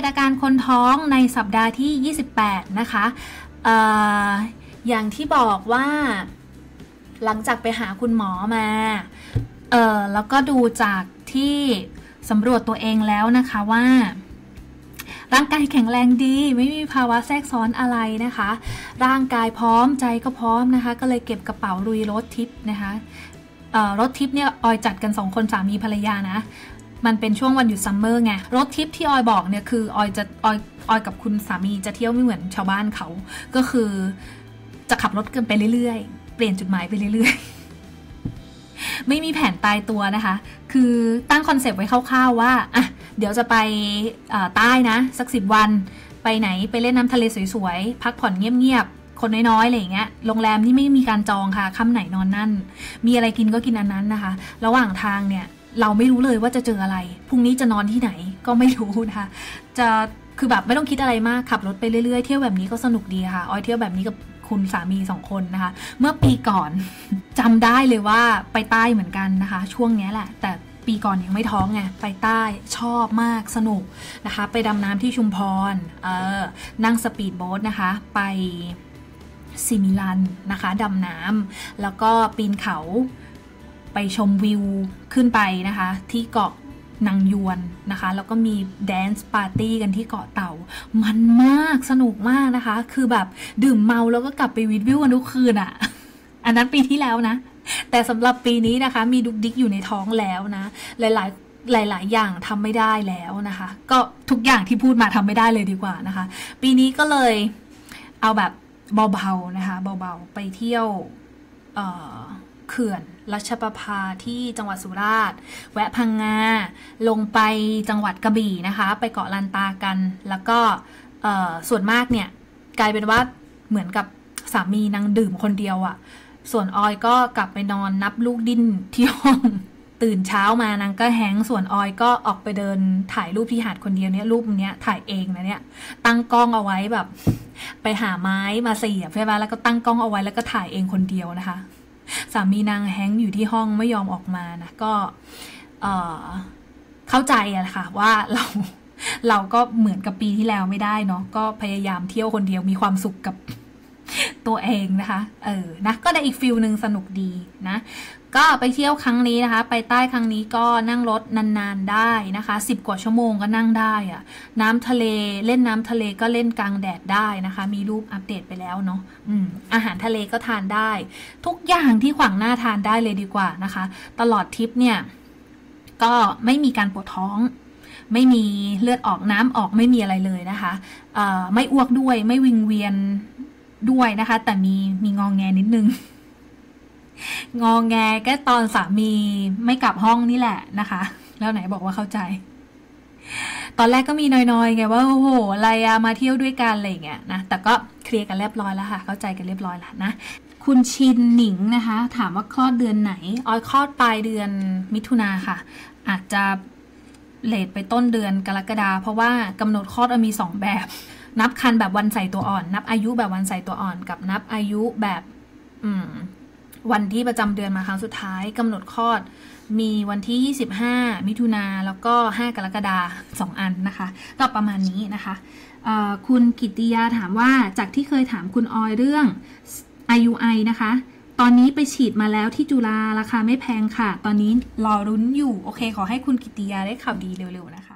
ตอาการคนท้องในสัปดาห์ที่ 28 นะคะออย่างที่บอกว่า หลังจากไปหาคุณหมอมาเออแล้วก็ดูจากที่สำรวจตัวเองแล้วนะคะว่า ร่างกายแข็งแรงดี ไม่มีภาวะแทรกซ้อนอะไรนะคะ ร่างกายพร้อมใจก็พร้อมนะคะ ก็เลยเก็บกระเป๋าลุยรถทิปนะคะรถทิปเนี่ยออยจัดกันสองคนสามีภรรยานะ มันเป็นช่วงวันหยุดซัมเมอร์ไงรถทิปที่ออยบอกเนี่ยคือออยจะออยออยกับคุณสามีจะเที่ยวไม่เหมือนชาวบ้านเขา ก็คือจะขับรถกันไปเรื่อยๆ เปลี่ยนจุดหมายไปเรื่อยๆ ไม่มีแผนตายตัวนะคะ คือตั้งคอนเซปต์ไว้คร่าวๆว่าอะเดี๋ยวจะไปใต้นะ สักสิบวัน ไปไหนไปเล่นน้ำทะเลสวยๆ พักผ่อนเงียบๆ คนน้อยๆอะไรอย่างเงี้ยโรงแรมที่ไม่มีการจองค่ะค่ำไหนนอนนั่น มีอะไรกินก็กินอันนั้นนะคะ ระหว่างทางเนี่ย เราไม่รู้เลยว่าจะเจออะไรพรุ่งนี้จะนอนที่ไหนก็ไม่รู้นะคะจะคือแบบไม่ต้องคิดอะไรมากขับรถไปเรื่อยๆเที่ยวแบบนี้ก็สนุกดีค่ะออยเที่ยวแบบนี้กับคุณสามีสองคนนะคะ เมื่อปีก่อนจำได้เลยว่าไปใต้เหมือนกันนะคะ ช่วงนี้แหละ แต่ปีก่อนยังไม่ท้องไงไปใต้ชอบมากสนุกนะคะ ไปดำน้ำที่ชุมพรเออนั่งสปีดโบ๊ทนะคะ ไปซิมิลันนะคะดำน้ำแล้วก็ปีนเขา ไปชมวิวขึ้นไปนะคะ ที่เกาะนางยวนนะคะ แล้วก็มีแดนซ์ปาร์ตี้กันที่เกาะเต่า มันมากสนุกมากนะคะ คือแบบดื่มเมาแล้วก็กลับไปวิดวิวกันทุกคืนอะ่ะ อันนั้นปีที่แล้วนะ แต่สำหรับปีนี้นะคะ มีดุกดิกอยู่ในท้องแล้วนะ หลายหลาย ๆ อย่างทำไม่ได้แล้วนะคะ ก็ทุกอย่างที่พูดมาทำไม่ได้เลยดีกว่านะคะ ปีนี้ก็เลยเอาแบบเบา ๆ นะคะ เบา ๆ ไปเที่ยวเขื่อน รัชประภาที่จังหวัดสุราษฎร์แวะพังงา ลงไปจังหวัดกระบี่นะคะ ไปเกาะลันตากัน แล้วก็ส่วนมากเนี่ยกลายเป็นว่าเหมือนกับสามีนางดื่มคนเดียวอะ่ะ ส่วนออยก็กลับไปนอนนับลูกดิ้นที่ห้องตื่นเช้ามานางก็แห้งส่วนออยก็ออกไปเดินถ่ายรูปที่หาดคนเดียวเนี่ยรูปเนี้ยถ่ายเองนะเนี่ยตั้งกล้องเอาไว้แบบ ไปหาไม้มาเสียบใช่ไหมแล้วก็ตั้งกล้องเอาไว้แล้วก็ถ่ายเองคนเดียวนะคะ สามีนางแฮงอยู่ที่ห้องไม่ยอมออกมานะ ก็เข้าใจอะค่ะว่าเราเราก็เหมือนกับปีที่แล้วไม่ได้เนาะก็พยายามเที่ยวคนเดียวมีความสุขกับ ตัวเองนะคะ เออ นะ ก็ได้อีกฟิลหนึ่งสนุกดีนะ ก็ไปเที่ยวครั้งนี้นะคะ ไปใต้ครั้งนี้ก็นั่งรถนานๆได้นะคะสิบกว่าชั่วโมงก็นั่งได้อะน้ำทะเลเล่นน้ำทะเลก็เล่นกลางแดดได้นะคะ มีรูปอัปเดตไปแล้วเนาะ อืม อาหารทะเลก็ทานได้ ทุกอย่างที่ขวางหน้าทานได้เลยดีกว่านะคะ ตลอดทริปเนี่ย ก็ไม่มีการปวดท้องไม่มีเลือดออกน้ำออกไม่มีอะไรเลยนะคะ ไม่อ้วกด้วยไม่วิงเวียน ด้วยนะคะ แต่มีมีงองแงนิดนึง งองแงก็ตอนสามีไม่กลับห้องนี่แหละนะคะ แล้วไหนบอกว่าเข้าใจ ตอนแรกก็มีน้อยๆไงว่าโอ้โหอะไรอะมาเที่ยวด้วยกันอะไรเงี้ยนะแต่ก็เคลียร์กันเรียบร้อยแล้วค่ะ เข้าใจกันเรียบร้อยแล้วนะคุณชินหนิงนะคะ ถามว่าคลอดเดือนไหนออยคลอดปลายเดือนมิถุนาค่ะ อาจจะเลทไปต้นเดือนกรกฎาเพราะว่ากำหนดคลอดมีสองแบบ นับคันแบบวันใส่ตัวอ่อน นับอายุแบบวันใส่ตัวอ่อน กับนับอายุแบบอืมวันที่ประจำเดือนมาครั้งสุดท้ายกำหนดคลอดมีวันที่ 25 มิถุนาแล้วก็ 5 กรกฎาสองอันนะคะก็ประมาณนี้นะคะ คุณกิติยาถามว่าจากที่เคยถามคุณออยเรื่อง IUI นะคะ ตอนนี้ไปฉีดมาแล้วที่จุฬาราคาไม่แพงค่ะ ตอนนี้รอรุ้นอยู่ โอเค ขอให้คุณกิติยาได้ข่าวดีเร็วๆนะคะ